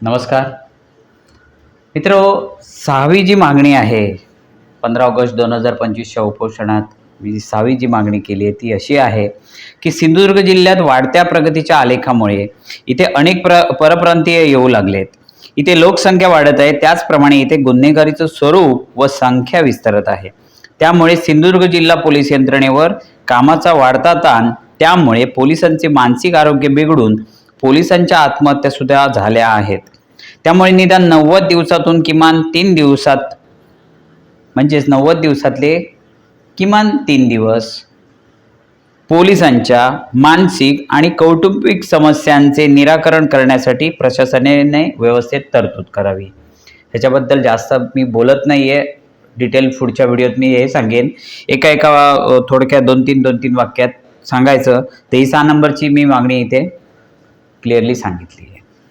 नमस्कार. मित्र सहावी जी मागणी आहे. पंधरा ऑगस्ट दोन हजार पंचवीसच्या उपोषणात मी सहावी जी मागणी केली आहे ती अशी आहे की सिंधुदुर्ग जिल्ह्यात वाढत्या प्रगतीच्या आलेखामुळे इथे अनेक प्र परप्रांतीय येऊ लागलेत. इथे लोकसंख्या वाढत आहे त्याचप्रमाणे इथे गुन्हेगारीचं स्वरूप व संख्या विस्तारत आहे. त्यामुळे सिंधुदुर्ग जिल्हा पोलीस यंत्रणेवर कामाचा वाढता ताण त्यामुळे पोलिसांचे मानसिक आरोग्य बिघडून पोलिसांच्या आत्महत्या सुद्धा झाल्या आहेत. त्यामुळे निदान नव्वद दिवसातून किमान तीन दिवसात म्हणजेच नव्वद दिवसातले किमान तीन दिवस पोलिसांच्या मानसिक आणि कौटुंबिक समस्यांचे निराकरण करण्यासाठी प्रशासनाने व्यवस्थेत तरतूद करावी. ह्याच्याबद्दल जास्त मी बोलत नाही आहे डिटेल पुढच्या व्हिडिओत मी हे सांगेन. एका एका थोडक्या थोडक्यात दोन तीन दोन तीन वाक्यात सांगायचं. तेही सहा नंबरची मी मागणी इथे. क्लिअरली सांगितली.